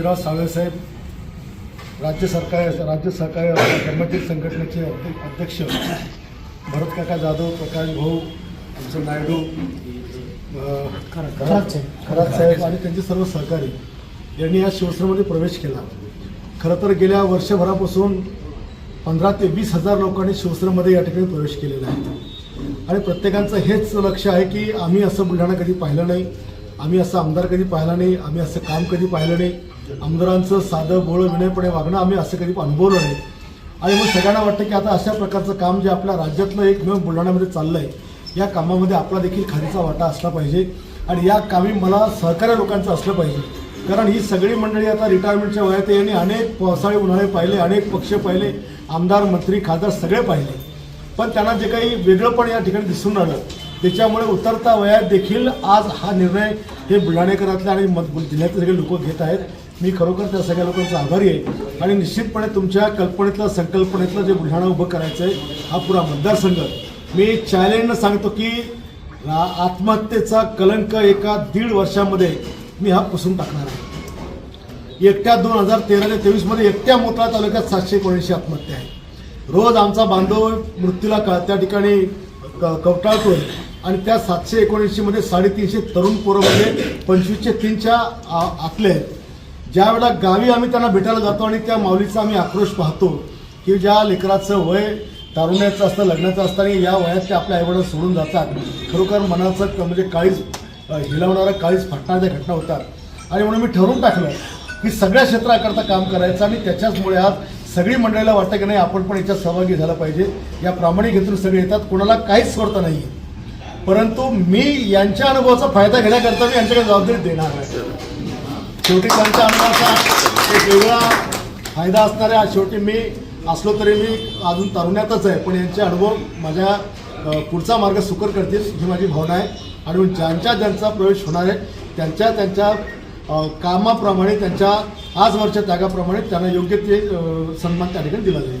विराज सावळेसाहेब राज्य सरकार राज्य सहकारी कर्मचारी संघटनेचे अध्यक्ष भरत काका जाधव प्रकाश भाऊ आमचं नायडू खरात साहेब आणि त्यांचे सर्व सहकारी यांनी या शिवसेनेमध्ये प्रवेश केला. खरं तर गेल्या वर्षभरापासून पंधरा ते वीस हजार लोकांनी शिवसेनेमध्ये या ठिकाणी प्रवेश केलेला आहे. आणि प्रत्येकांचं हेच लक्ष आहे की आम्ही असं बुलढाणा कधी पाहिलं नाही. आम्ही असं आमदार कधी पाहिला नाही आम्ही असं काम कधी पाहिलं नाही. आमदारांचं साधं बोळं विनयपणे वागणं आम्ही असं कधी अनुभवलं नाही. आणि मग सगळ्यांना वाटतं की आता अशा प्रकारचं काम जे आपल्या राज्यातलं एकमेव बुलढाण्यामध्ये चाललं आहे या कामामध्ये आपला देखील खालीचा वाटा असला पाहिजे. आणि या कामी मला सहकार्य लोकांचं असलं पाहिजे. कारण ही सगळी मंडळी आता रिटायरमेंटच्या वयात आहे यांनी अनेक पावसाळे उन्हाळे पाहिले अनेक पक्ष पाहिले आमदार मंत्री खासदार सगळे पाहिले. पण त्यांना जे काही वेगळंपण या ठिकाणी दिसून राहिलं. त्याच्यामुळे उतरता वयात देखील आज हा निर्णय हे बुलढाणेकरातले आणि मत जिल्ह्यातले सगळे लोक घेत आहेत. मी खरोखर त्या सगळ्या लोकांचा आभारी आहे. आणि निश्चितपणे तुमच्या कल्पनेतलं संकल्पनेतलं जे बुलढाणा उभं करायचं आहे हा पुरा मतदारसंघ. मी चॅलेंजनं सांगतो की आत्महत्येचा कलंक एका दीड वर्षामध्ये मी हा पुसून टाकणार आहे. एकट्या दोन हजार तेरा ते तेवीसमध्ये एकट्या मोताळा तालुक्यात सातशे एकोणऐंशी आत्महत्या आहे. रोज आमचा बांधव मृत्यूला का त्या ठिकाणी कवटाळतोय. आणि त्या सातशे एकोणऐंशीमध्ये साडेतीनशे तरुण पोरंमध्ये म्हणजे पंचवीसशे तीनच्या आ- आतले आहेत. ज्या वेळेला गावी आम्ही त्यांना भेटायला जातो आणि त्या माऊलीचा आम्ही आक्रोश पाहतो की ज्या लेकराचं वय तारुण्याचं असतं लग्नाचं असतं आणि या वयात ते आपल्या आईवडिला सोडून जातात. खरोखर मनाचं म्हणजे काळीच अ, काळीच फाटणाऱ्या घटना होतात. आणि म्हणून मी ठरवून टाकलं की सगळ्या क्षेत्राकरता काम करायचं आणि त्याच्याचमुळे आज सगळी मंडळीला वाटतं की नाही आपण पण याच्यात सहभागी झालं पाहिजे. या प्रामाणिक हेतून सगळे येतात. कोणाला काहीच स्वार्थ नाही आहे परंतु मी यांच्या अनुभवाचा फायदा घेण्याकरता मी यांच्याकडे जबाबदारी देणार आहे. शेवटी त्यांच्या अनुभवाचा एक वेगळा फायदा असणार आहे शेवटी मी असलो तरी मी अजून तरुण्यातच आहे. पण यांचे अनुभव माझ्या पुढचा मार्ग सुकर करतील ही माझी भावना आहे. आणि ज्यांच्या ज्यांचा प्रवेश होणार आहे त्यांच्या त्यांच्या कामाप्रमाणे त्यांच्या आजवरच्या त्यागाप्रमाणे त्यांना योग्य ते सन्मान त्या ठिकाणी दिला जाईल.